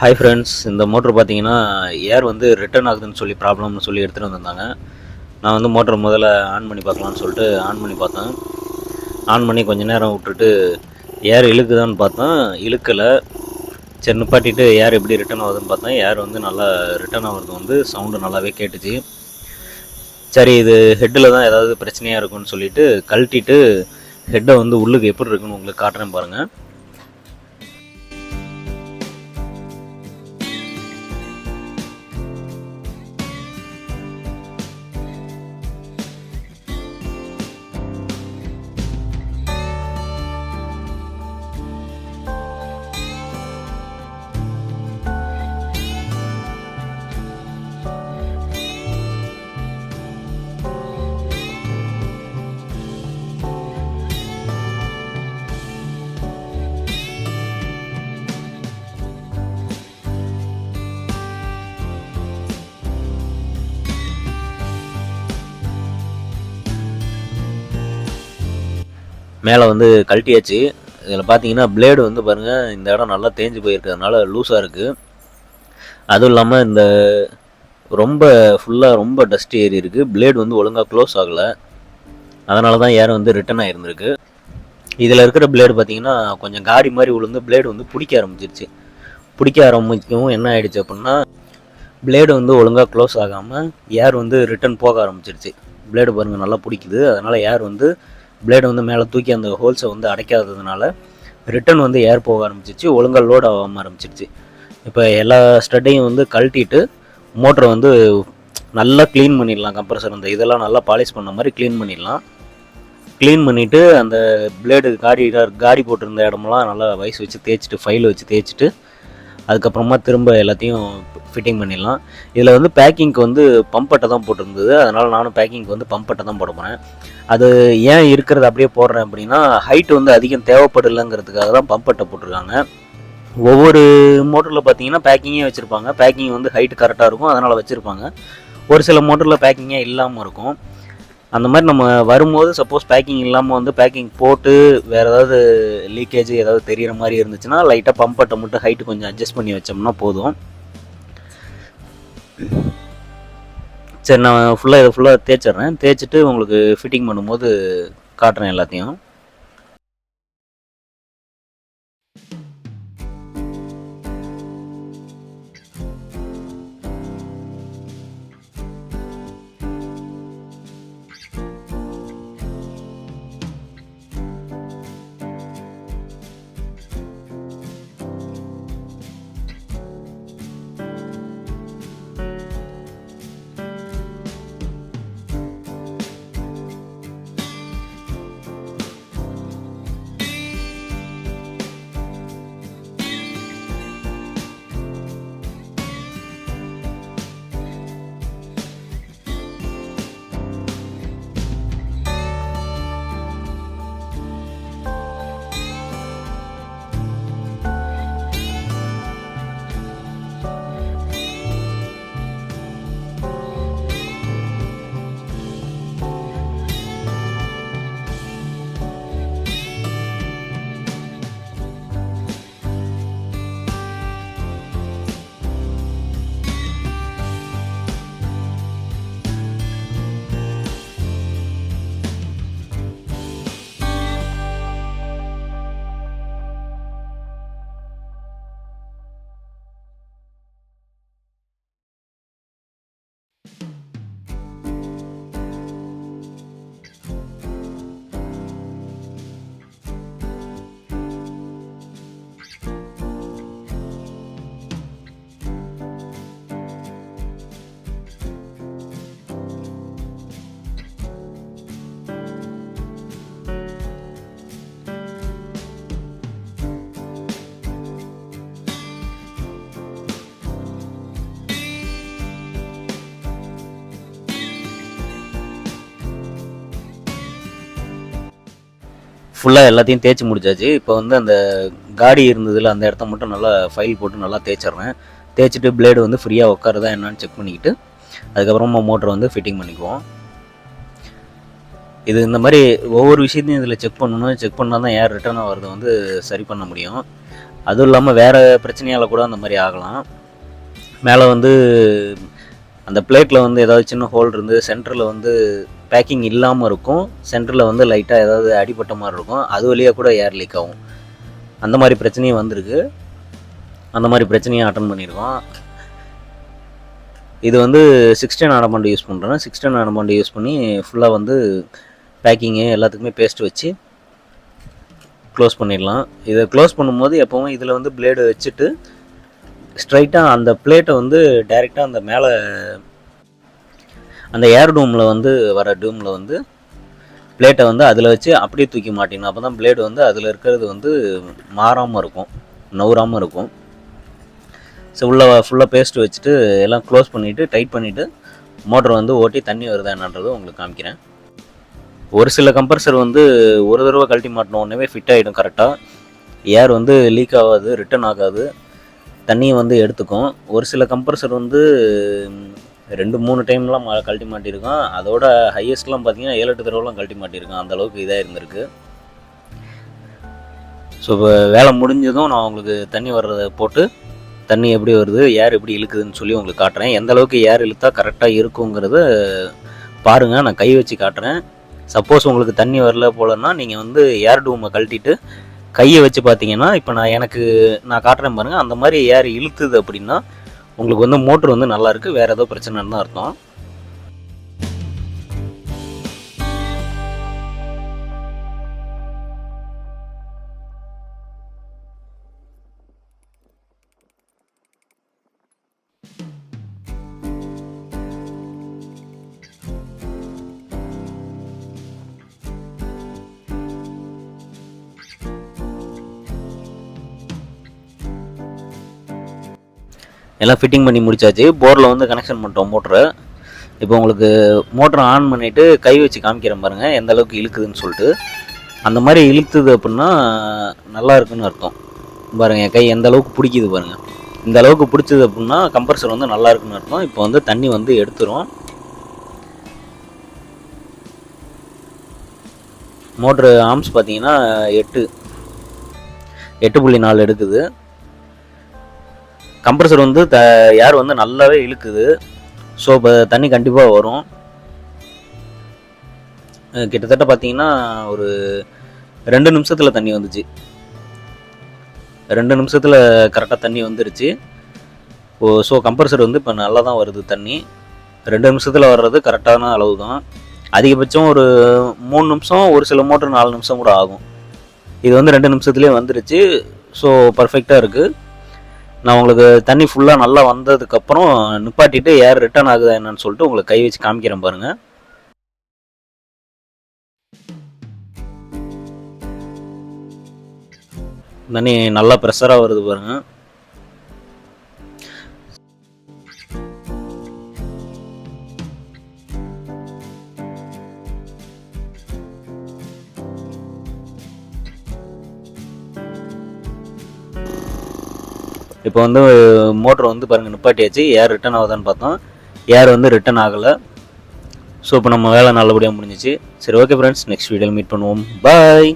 Hi friends இந்த motor பார்த்தீங்கன்னா ஏர் வந்து ரிட்டர்ன் ஆகுதுன்னு சொல்லி ப்ராப்ளம்னு சொல்லி எடுத்துகிட்டு வந்திருந்தாங்க. நான் வந்து மோட்டர் முதல்ல ஆன் பண்ணி பார்க்கலான்னு சொல்லிட்டு ஆன் பண்ணி பார்த்தேன். ஆன் பண்ணி கொஞ்ச நேரம் விட்டுட்டு ஏர் இழுக்குதான்னு பார்த்தேன். இழுக்கலை. சரி நிப்பாட்டிட்டு ஏர் எப்படி ரிட்டர்ன் ஆகுதுன்னு பார்த்தேன். ஏர் வந்து நல்லா ரிட்டர்ன் ஆகுறது வந்து சவுண்டு நல்லாவே கேட்டுச்சு. சரி இது ஹெட்டில் தான் ஏதாவது பிரச்சனையாக இருக்கும்னு சொல்லிட்டு கழட்டிட்டு ஹெட்டை வந்து உள்ளுக்கு எப்படி இருக்குன்னு உங்களுக்கு காட்டுறேன் பாருங்கள் மேலே வந்து கழட்டியாச்சு. இதில் பார்த்தீங்கன்னா பிளேடு வந்து பாருங்கள் இந்த இடம் நல்லா தேஞ்சு போயிருக்கிறதுனால லூஸாக இருக்குது அதுவும் இல்லாமல் இந்த ரொம்ப ஃபுல்லாக ரொம்ப டஸ்ட் ஏறி இருக்குது பிளேடு வந்து ஒழுங்காக க்ளோஸ் ஆகலை. அதனால தான் ஏர் வந்து ரிட்டன் ஆகிருந்திருக்கு இதில் இருக்கிற பிளேடு பார்த்தீங்கன்னா கொஞ்சம் காடி மாதிரி விழுந்து பிளேடு வந்து பிடிக்க ஆரம்பிச்சிருச்சு. பிடிக்க ஆரம்பிக்கவும் என்ன ஆயிடுச்சு அப்படின்னா பிளேடு வந்து ஒழுங்காக க்ளோஸ் ஆகாமல் ஏர் வந்து ரிட்டன் போக ஆரம்பிச்சிருச்சு. பிளேடு பாருங்கள் நல்லா பிடிக்குது. அதனால் ஏர் வந்து பிளேடை வந்து மேலே தூக்கி அந்த ஹோல்ஸை வந்து அடைக்காததுனால ரிட்டர்ன் வந்து ஏர் போக ஆரம்பிச்சிச்சு ஒழுங்காக லோட் ஆகாமல் ஆரம்பிச்சிருச்சு. இப்போ எல்லா ஸ்டட்டையும் வந்து கழட்டிட்டு மோட்டரை வந்து நல்லா க்ளீன் பண்ணிடலாம் கம்ப்ரஸர் அந்த இதெல்லாம் நல்லா பாலிஷ் பண்ண மாதிரி க்ளீன் பண்ணிடலாம். க்ளீன் பண்ணிவிட்டு அந்த பிளேடு காடி காடி போட்டிருந்த இடமெல்லாம் நல்லா வயசு வச்சு தேய்ச்சிட்டு ஃபைல் வச்சு தேய்ச்சிட்டு அதுக்கப்புறமா திரும்ப எல்லாத்தையும் ஃபிட்டிங் பண்ணிடலாம். இதில் வந்து பேக்கிங்க்கு வந்து பம்பட்டை தான் போட்டிருந்தது. அதனால் நானும் பேக்கிங்க்கு வந்து பம்பட்டை தான் போட போகிறேன் அது ஏன் இருக்கிறது அப்படியே போடுறேன் அப்படின்னா ஹைட் வந்து அதிகம் தேவைப்படலைங்கிறதுக்காக தான் பம்பட்டை போட்டிருக்காங்க. ஒவ்வொரு மோட்டரில் பார்த்தீங்கன்னா பேக்கிங்கே வச்சுருப்பாங்க. பேக்கிங் வந்து ஹைட் கரெக்டாக இருக்கும். அதனால் வச்சுருப்பாங்க. ஒரு சில மோட்டரில் பேக்கிங்கே இல்லாமல் இருக்கும். அந்த மாதிரி நம்ம வரும்போது சப்போஸ் பேக்கிங் இல்லாமல் வந்து பேக்கிங் போட்டு வேறு ஏதாவது லீக்கேஜ் ஏதாவது தெரிகிற மாதிரி இருந்துச்சுன்னா லைட்டாக பம்பட்டை மட்டும் ஹைட்டு கொஞ்சம் அட்ஜஸ்ட் பண்ணி வச்சோம்னா போதும். சரி நான் ஃபுல்லாக இதை ஃபுல்லாக தேய்ச்சிட்றேன். தேய்ச்சிட்டு உங்களுக்கு ஃபிட்டிங் பண்ணும்போது காட்டுறேன் எல்லாத்தையும். ஃபுல்லாக எல்லாத்தையும் தேய்ச்சி முடிச்சாச்சு. இப்போ வந்து அந்த காடி இருந்ததில் அந்த இடத்த மட்டும் நல்லா ஃபைல் போட்டு நல்லா தேய்ச்சிட்றேன். தேய்ச்சிட்டு பிளேடு வந்து ஃப்ரீயாக உட்காருதா என்னான்னு செக் பண்ணிக்கிட்டு அதுக்கப்புறமா மோட்டரை வந்து ஃபிட்டிங் பண்ணிக்குவோம். இது இந்த மாதிரி ஒவ்வொரு விஷயத்தையும் இதில் செக் பண்ணணும். செக் பண்ணால் தான் ஏர் ரிட்டர்னாக வரதை வந்து சரி பண்ண முடியும். அதுவும் இல்லாமல் வேறு பிரச்சனையால் கூட அந்த மாதிரி ஆகலாம். மேலே வந்து அந்த பிளேட்டில் வந்து ஏதாவது சின்ன ஹோல் இருந்து சென்டரில் வந்து பேக்கிங் இல்லாமல் இருக்கும். சென்டரில் வந்து லைட்டாக ஏதாவது அடிபட்ட மாதிரி இருக்கும். அது வழியாக கூட ஏர் லீக் ஆகும். அந்த மாதிரி பிரச்சனையும் வந்திருக்கு. அந்த மாதிரி பிரச்சனையும் அட்டன் பண்ணியிருக்கோம் இது வந்து சிக்ஸ்டன் ஆடமாண்டு யூஸ் பண்ணுறேன் சிக்ஸ்டன் ஆடமாண்டு யூஸ் பண்ணி ஃபுல்லாக வந்து பேக்கிங்கு எல்லாத்துக்குமே பேஸ்ட் வச்சு க்ளோஸ் பண்ணிடலாம். இதை க்ளோஸ் பண்ணும்போது எப்போவும் இதில் வந்து பிளேடு வச்சுட்டு ஸ்ட்ரைட்டாக அந்த பிளேட்டை வந்து டைரெக்டாக அந்த மேலே அந்த ஏர் டூமில் வந்து வர டூமில் வந்து பிளேட்டை வந்து அதில் வச்சு அப்படியே தூக்கி மாட்டிங்கன்னா அப்போ தான் பிளேடு வந்து அதில் இருக்கிறது வந்து மாறாமல் இருக்கும். நவுறாமல் இருக்கும். ஸோ உள்ள ஃபுல்லாக பேஸ்ட் வச்சுட்டு எல்லாம் க்ளோஸ் பண்ணிவிட்டு டைட் பண்ணிவிட்டு மோட்டர் வந்து ஓட்டி தண்ணி வருதா என்னன்றது உங்களுக்கு காமிக்கிறேன். ஒரு சில கம்ப்ரஸர் வந்து ஒரு தடவை கழட்டி மாட்டின உடனே ஃபிட் ஆகிடும் கரெக்டாக ஏர் வந்து லீக் ஆகாது ரிட்டர்ன் ஆகாது. தண்ணியை வந்து எடுத்துக்கும். ஒரு சில கம்ப்ரஸர் வந்து ரெண்டு மூணு டைம்லாம் மா கழட்டி மாட்டியிருக்கான். அதோட ஹையஸ்ட்லாம் பார்த்தீங்கன்னா ஏழு எட்டு தடவைலாம் கழட்டி மாட்டியிருக்கான். அந்தளவுக்கு இதாக இருந்திருக்கு. ஸோ இப்போ வேலை முடிஞ்சதும் நான் உங்களுக்கு தண்ணி வர்றதை போட்டு தண்ணி எப்படி வருது ஏர் எப்படி இழுக்குதுன்னு சொல்லி உங்களுக்கு காட்டுறேன். எந்த அளவுக்கு ஏர் இழுத்தா கரெக்டாக இருக்குங்கிறத பாருங்கள் நான் கை வச்சு காட்டுறேன். சப்போஸ் உங்களுக்கு தண்ணி வரல போலன்னா நீங்கள் வந்து ஏர் டூமை கழட்டிட்டு கையை வச்சு பார்த்தீங்கன்னா இப்போ நான் எனக்கு நான் காட்டுறேன் பாருங்கள் அந்த மாதிரி ஏர் இழுத்துது அப்படின்னா உங்களுக்கு வந்து மோட்ரு வந்து நல்லாயிருக்கு வேறு ஏதோ பிரச்சனைன்னு தான் அர்த்தம். எல்லாம் ஃபிட்டிங் பண்ணி முடிச்சாச்சு. போரில் வந்து கனெக்ஷன் பண்ணிட்டோம் மோட்டரை இப்போ உங்களுக்கு மோட்டரை ஆன் பண்ணிவிட்டு கை வச்சு காமிக்கிறேன் பாருங்கள் எந்த அளவுக்கு இழுக்குதுன்னு சொல்லிட்டு. அந்த மாதிரி இழுத்துது அப்படின்னா நல்லா இருக்குன்னு அர்த்தம். பாருங்கள் என் கை எந்த அளவுக்கு பிடிக்குது பாருங்கள் இந்த அளவுக்கு பிடிச்சது அப்படின்னா கம்ப்ரஸர் வந்து நல்லா இருக்குன்னு அர்த்தம். இப்போ வந்து தண்ணி வந்து எடுத்துரும். மோட்ரு ஆர்ம்ஸ் பார்த்தீங்கன்னா எட்டு. எட்டு புள்ளி நாலு எடுக்குது. கம்ப்ரஸர் வந்து த ஏர் வந்து நல்லாவே இழுக்குது. ஸோ இப்போ தண்ணி கண்டிப்பாக வரும். கிட்டத்தட்ட பார்த்தீங்கன்னா ஒரு ரெண்டு நிமிஷத்தில் தண்ணி வந்துச்சு. ரெண்டு நிமிஷத்தில் கரெக்டாக தண்ணி வந்துருச்சு. ஓ ஸோ கம்ப்ரஸர் வந்து இப்போ நல்லா தான் வருது தண்ணி. ரெண்டு நிமிஷத்தில் வர்றது கரெக்டான அளவு தான் அதிகபட்சம் ஒரு மூணு நிமிஷம் ஒரு சில மோட்டர் நாலு நிமிஷம் கூட ஆகும். இது வந்து ரெண்டு நிமிஷத்துலேயே வந்துருச்சு. ஸோ பர்ஃபெக்டாக இருக்குது நான் உங்களுக்கு தண்ணி ஃபுல்லாக நல்லா வந்ததுக்கப்புறம் நிப்பாட்டிட்டு ஏர் ரிட்டர்ன் ஆகுதா என்னன்னு சொல்லிட்டு உங்களுக்கு கை வச்சு காமிக்கிறேன் பாருங்கள் தண்ணி நல்லா ப்ரெஷராக வருது பாருங்கள் இப்போ வந்து மோட்டர் வந்து பாருங்கள் நிப்பாட்டியாச்சு. ஏர் ரிட்டன் ஆகுதான்னு பார்த்தோம். ஏர் வந்து ரிட்டர்ன் ஆகலை. ஸோ இப்போ நம்ம வேலை நல்லபடியாக முடிஞ்சிச்சு. சரி ஓகே ஃப்ரெண்ட்ஸ் நெக்ஸ்ட் வீடியோவில் மீட் பண்ணுவோம். பாய்